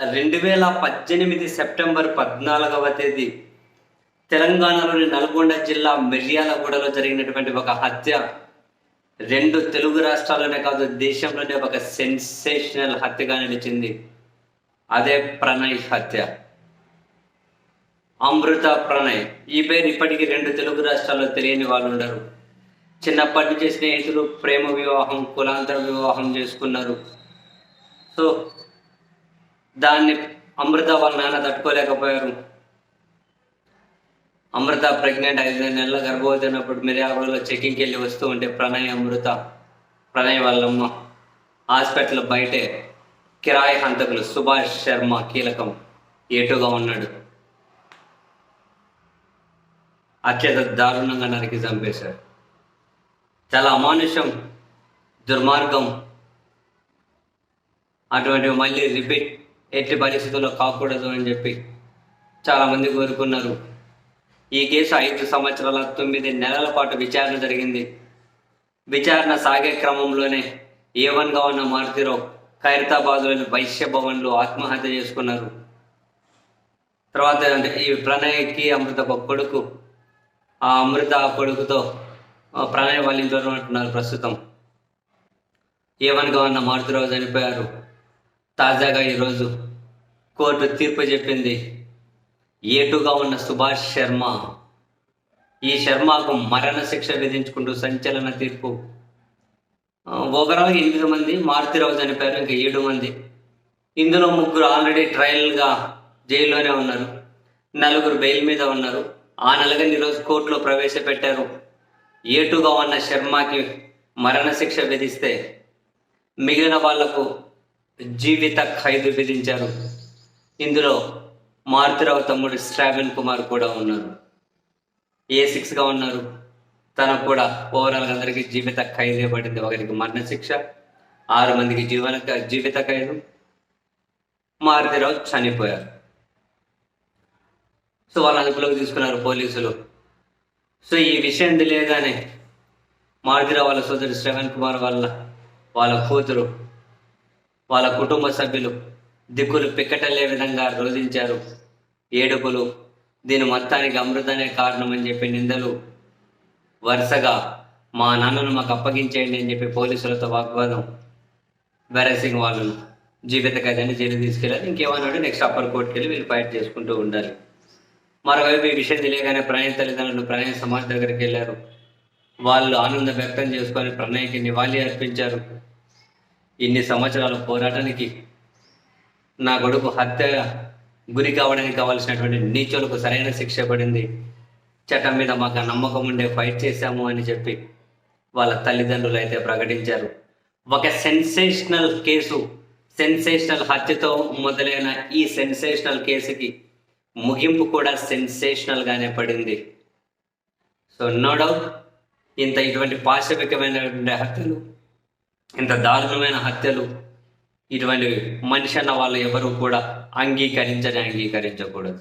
రెండు వేల పద్దెనిమిది సెప్టెంబర్ పద్నాలుగవ తేదీ తెలంగాణలోని నల్గొండ జిల్లా మిర్యాలగూడలో జరిగినటువంటి ఒక హత్య. రెండు తెలుగు రాష్ట్రాల్లోనే కాదు దేశంలోనే ఒక సెన్సేషనల్ హత్యగా నిలిచింది. అదే ప్రణయ్ హత్య. అమృత ప్రణయ్. ఈ పేరు ఇప్పటికీ రెండు తెలుగు రాష్ట్రాల్లో తెలియని వాళ్ళు ఉండరు. చిన్నప్పటి నుంచి స్నేహితులు ప్రేమ వివాహం కులాంతర వివాహం చేసుకున్నారు. సో దాన్ని అమృత వాళ్ళ నాన్న తట్టుకోలేకపోయారు. అమృత ప్రెగ్నెంట్ ఐదు నెలల గర్భవతి అయినప్పుడు మిర్యాలలో చెకింగ్కి వెళ్ళి వస్తూ ఉంటే ప్రణయ్ అమృత ప్రణయ్ వాళ్ళమ్మ హాస్పిటల్ బయటే కిరాయి హంతకులు సుభాష్ శర్మ కీలకం ఏటుగా ఉన్నాడు. అత్యంత దారుణంగా నరికి చంపేశారు చాలా అమానుషం దుర్మార్గం అటువంటివి మళ్ళీ రిపీట్ ఎట్టి పరిస్థితుల్లో కాకూడదు అని చెప్పి చాలామంది కోరుకున్నారు. ఈ కేసు ఐదు సంవత్సరాల తొమ్మిది నెలల పాటు విచారణ జరిగింది. విచారణ సాగే క్రమంలోనే ఏ వన్గా ఉన్న మారుతిరావు ఖైరతాబాద్లోని వైశ్య భవన్లో ఆత్మహత్య చేసుకున్నారు. తర్వాత అంటే ఈ ప్రణయ్కి అమృత ఒక కొడుకు. ఆ అమృత ఆ కొడుకుతో ప్రణయ ప్రణయ్ వాళ్ళ ఇంట్లోనే ఉంటున్నారు ప్రస్తుతం ఏమనగా ఉన్న మారుతిరావు చనిపోయారు. తాజాగా ఈరోజు కోర్టు తీర్పు చెప్పింది. ఏటుగా ఉన్న సుభాష్ శర్మ ఈ శర్మకు మరణ శిక్ష విధించుకుంటూ సంచలన తీర్పు. ఆ, ఓవరాల్ ఎనిమిది మంది మారుతిరావు చనిపోయారు ఇంకా ఏడు మంది. ఇందులో ముగ్గురు ఆల్రెడీ ట్రయల్గా జైల్లోనే ఉన్నారు. నలుగురు బెయిల్ మీద ఉన్నారు. ఆ నలుగురిని ఈరోజు కోర్టులో ప్రవేశపెట్టారు. ఏటుగా ఉన్న శర్మకి మరణ శిక్ష విధిస్తే మిగిలిన వాళ్ళకు జీవిత ఖైదు విధించారు. ఇందులో మారుతిరావు తమ్ముడు శ్రావణ్ కుమార్ కూడా ఉన్నారు. ఏ సిక్స్గా ఉన్నారు? తనకు కూడా ఓవరాల్ అందరికీ జీవిత ఖైదు పడింది ఒకరికి మరణ శిక్ష ఆరు మందికి జీవన జీవిత ఖైదు. మారుతిరావు చనిపోయారు. సో వాళ్ళని అదుపులోకి తీసుకున్నారు పోలీసులు. సో ఈ విషయం తెలియగానే మారుతిరావు వాళ్ళ సోదరు శ్రవణ్ కుమార్ వాళ్ళ వాళ్ళ కూతురు వాళ్ళ కుటుంబ సభ్యులు దిక్కులు పిక్కటలే విధంగా రోధించారు. ఏడుపులు దీని మొత్తానికి అమృతనే కారణం అని చెప్పి నిందలు. వరుసగా మా నాన్నను మాకు అప్పగించేయండి అని చెప్పి పోలీసులతో వాగ్వాదం. బెరసింగ్ వాళ్ళను జీవిత ఖైదాన్ని జైలు తీసుకెళ్ళాలి ఇంకేమన్నాడు? నెక్స్ట్ అప్పర్ కోర్టుకి వెళ్ళి వీళ్ళు ఫైట్ చేసుకుంటూ ఉండాలి. మరోవైపు ఈ విషయం తెలియగానే ప్రణయ తల్లిదండ్రులు ప్రణయ సమాజ్ దగ్గరికి వెళ్ళారు. వాళ్ళు ఆనందం వ్యక్తం చేసుకొని ప్రణయ్కి నివాళి అర్పించారు. ఇన్ని సంవత్సరాల పోరాటానికి నా కొడుకు హత్య గురి కావడానికి కావాల్సినటువంటి నీచులకు సరైన శిక్ష పడింది. చట్టం మీద మాకు నమ్మకం ఉండే ఫైట్ చేశాము అని చెప్పి వాళ్ళ తల్లిదండ్రులు అయితే ప్రకటించారు. ఒక సెన్సేషనల్ కేసు సెన్సేషనల్ హత్యతో మొదలైన ఈ సెన్సేషనల్ కేసుకి ముగింపు కూడా సెన్సేషనల్గానే పడింది. సో నో డౌట్ ఇంత ఇటువంటి పాశవికమైన హత్యలు ఇంత దారుణమైన హత్యలు ఇటువంటి మనిషి అన్న వాళ్ళు ఎవరు కూడా అంగీకరించని అంగీకరించకూడదు.